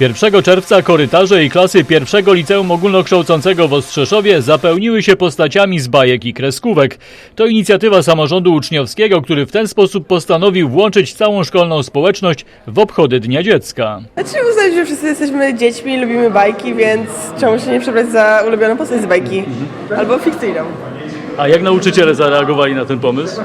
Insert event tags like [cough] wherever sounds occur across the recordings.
1 czerwca korytarze i klasy pierwszego liceum ogólnokształcącego w Ostrzeszowie zapełniły się postaciami z bajek i kreskówek. To inicjatywa samorządu uczniowskiego, który w ten sposób postanowił włączyć całą szkolną społeczność w obchody Dnia Dziecka. Znaczy uznać, że wszyscy jesteśmy dziećmi, lubimy bajki, więc czemu się nie przebrać za ulubioną postać z bajki? Albo fikcyjną. A jak nauczyciele zareagowali na ten pomysł?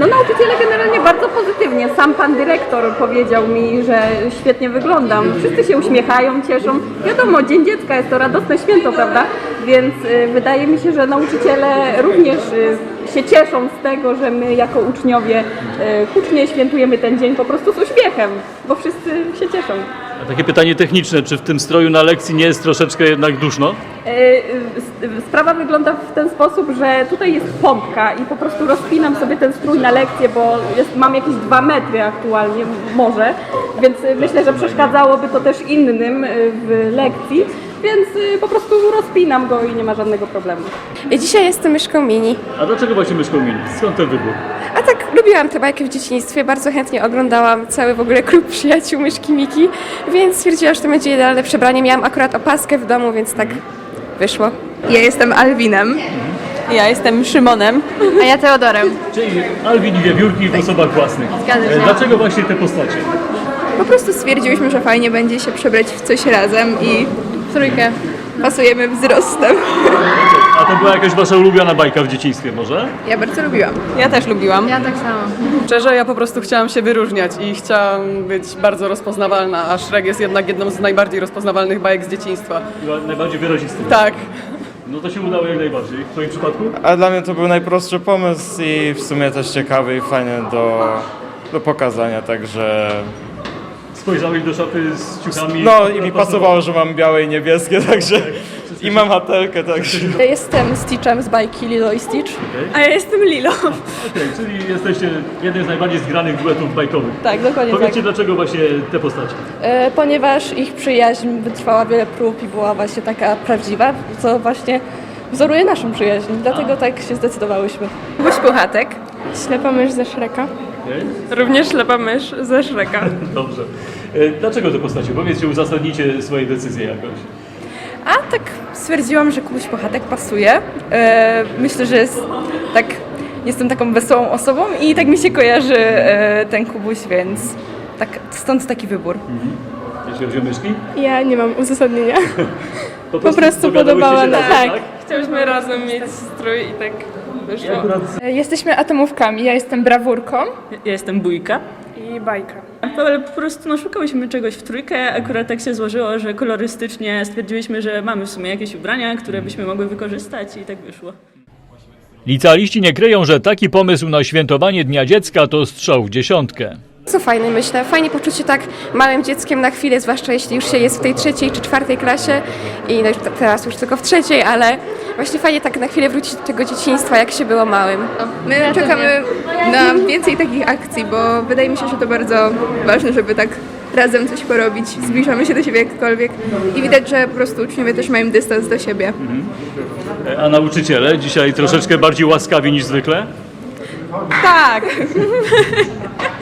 No nauczyciele generalnie bardzo pozytywnie. Sam pan dyrektor powiedział mi, że świetnie wyglądam. Wszyscy się uśmiechają, cieszą. Wiadomo, Dzień Dziecka jest to radosne święto, prawda? Więc y, wydaje mi się, że nauczyciele również y, się cieszą z tego, że my jako uczniowie y, hucznie świętujemy ten dzień po prostu z uśmiechem, bo wszyscy się cieszą. A takie pytanie techniczne, czy w tym stroju na lekcji nie jest troszeczkę jednak duszno? E, Sprawa wygląda w ten sposób, że tutaj jest pompka i po prostu rozpinam sobie ten strój na lekcję, bo jest, mam jakieś dwa metry aktualnie, może, więc myślę, że przeszkadzałoby to też innym y, w lekcji, więc y, po prostu rozpinam go i nie ma żadnego problemu. Dzisiaj jestem myszką mini. A dlaczego właśnie myszką mini? Skąd ten wybór? A tak lubiłam te bajki w dzieciństwie, bardzo chętnie oglądałam cały w ogóle klub przyjaciół myszki Miki, więc stwierdziłam, że to będzie idealne przebranie. Miałam akurat opaskę w domu, więc tak wyszło. Ja jestem Alwinem. Ja jestem Szymonem. A ja Teodorem. Czyli Alwin i Wiewiórki w osobach własnych. Zgadza się. E, Dlaczego właśnie te postacie? Po prostu stwierdziłyśmy, że fajnie będzie się przebrać w coś razem i w trójkę pasujemy wzrostem. A to była jakaś wasza ulubiona bajka w dzieciństwie może? Ja bardzo lubiłam. Ja też lubiłam. Ja tak samo. Szczerze, ja po prostu chciałam się wyróżniać i chciałam być bardzo rozpoznawalna, a Shrek jest jednak jedną z najbardziej rozpoznawalnych bajek z dzieciństwa. Była najbardziej wyrazisty. Tak. No to się udało jak najbardziej. W twoim przypadku? A dla mnie to był najprostszy pomysł i w sumie też ciekawy i fajny do, do pokazania, także... Spojrzałeś do szafy z ciuchami. No i mi pasowało, że mam białe i niebieskie, [laughs] także... I mam hatelkę, także... Jestem Stitchem z bajki Lilo i Stitch. A ja jestem Lilo. [laughs] Okej, czyli jesteście jednym z najbardziej zgranych duetów bajkowych. Tak, dokładnie tak. Powiedzcie dlaczego właśnie te postacie? E, ponieważ ich przyjaźń wytrwała wiele prób i była właśnie taka prawdziwa, co właśnie wzoruje naszą przyjaźń. Dlatego tak się zdecydowałyśmy. Kubuś Puchatek. Ślepa mysz ze Szreka. Również ślepa mysz ze Szreka. [laughs] Dobrze. E, Dlaczego te postacie? Powiedzcie, uzasadnijcie swoje decyzje jakoś. A tak stwierdziłam, że Kubuś Puchatek pasuje. E, myślę, że jest tak, jestem taką wesołą osobą i tak mi się kojarzy e, ten Kubuś, więc tak, stąd taki wybór. Jeśli chodzi o myszki? Ja nie mam uzasadnienia. [laughs] Po prostu dogadałyście podobała się nam. razem, Tak. Chciałyśmy razem mieć strój i tak wyszło. Akurat Jesteśmy atomówkami. Ja jestem brawurką. Ja jestem Bójka. I bajka. Ale po prostu no, szukałyśmy czegoś w trójkę, akurat tak się złożyło, że kolorystycznie stwierdziliśmy, że mamy w sumie jakieś ubrania, które byśmy mogły wykorzystać i tak wyszło. Licealiści nie kryją, że taki pomysł na świętowanie Dnia Dziecka to strzał w dziesiątkę. Co fajne, myślę. Fajnie poczuć się tak małym dzieckiem na chwilę, zwłaszcza jeśli już się jest w tej trzeciej czy czwartej klasie i no już te- teraz już tylko w trzeciej, ale właśnie fajnie tak na chwilę wrócić do tego dzieciństwa, jak się było małym. My czekamy na więcej takich akcji, bo wydaje mi się, że to bardzo ważne, żeby tak razem coś porobić. Zbliżamy się do siebie jakkolwiek i widać, że po prostu uczniowie też mają dystans do siebie. E, A nauczyciele dzisiaj troszeczkę bardziej łaskawi niż zwykle? Tak! [laughs]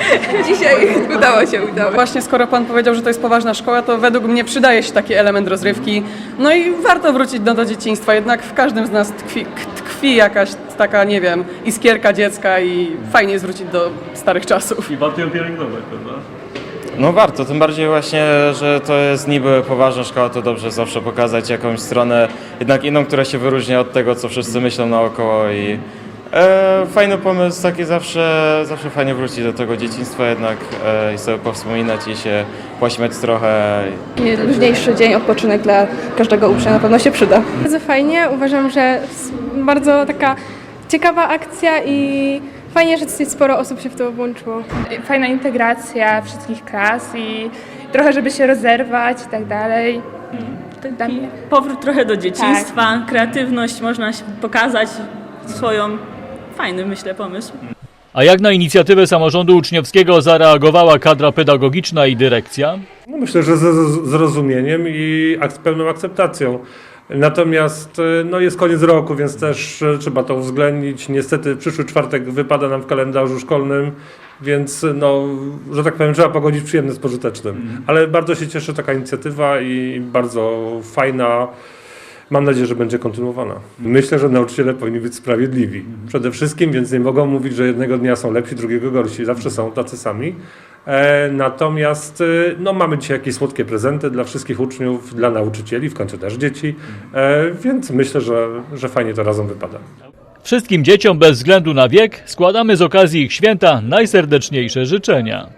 [laughs] Dzisiaj udało się, udało. Właśnie skoro pan powiedział, że to jest poważna szkoła, to według mnie przydaje się taki element rozrywki. No i warto wrócić do, do dzieciństwa, jednak w każdym z nas tkwi, tkwi jakaś taka, nie wiem, iskierka dziecka i fajnie jest wrócić do starych czasów. I warto ją pielęgnować, prawda? No warto, tym bardziej właśnie, że to jest niby poważna szkoła, to dobrze zawsze pokazać jakąś stronę, jednak inną, która się wyróżnia od tego, co wszyscy myślą naokoło i e, fajny pomysł, taki zawsze, zawsze fajnie wrócić do tego dzieciństwa jednak e, i sobie powspominać i się pośmiać trochę. Luźniejszy dzień, odpoczynek dla każdego ucznia na pewno się przyda. Bardzo fajnie. Uważam, że bardzo taka ciekawa akcja i fajnie, że dosyć sporo osób się w to włączyło. Fajna integracja wszystkich klas i trochę, żeby się rozerwać i tak dalej. Tak mnie. Powrót trochę do dzieciństwa, kreatywność, można się pokazać swoją. Fajny, myślę, pomysł. A jak na inicjatywę samorządu uczniowskiego zareagowała kadra pedagogiczna i dyrekcja? No myślę, że ze zrozumieniem i ak- z pełną akceptacją. Natomiast e, no, jest koniec roku, więc też e, trzeba to uwzględnić. Niestety przyszły czwartek wypada nam w kalendarzu szkolnym, więc no, że tak powiem, trzeba pogodzić przyjemne z pożytecznym. Ale bardzo się cieszę taka inicjatywa i bardzo fajna. Mam nadzieję, że będzie kontynuowana. Myślę, że nauczyciele powinni być sprawiedliwi. Przede wszystkim, więc nie mogą mówić, że jednego dnia są lepsi, drugiego gorsi. Zawsze są tacy sami. E, natomiast e, no, mamy dzisiaj jakieś słodkie prezenty dla wszystkich uczniów, dla nauczycieli, w końcu też dzieci, e, więc myślę, że, że fajnie to razem wypada. Wszystkim dzieciom bez względu na wiek składamy z okazji ich święta najserdeczniejsze życzenia.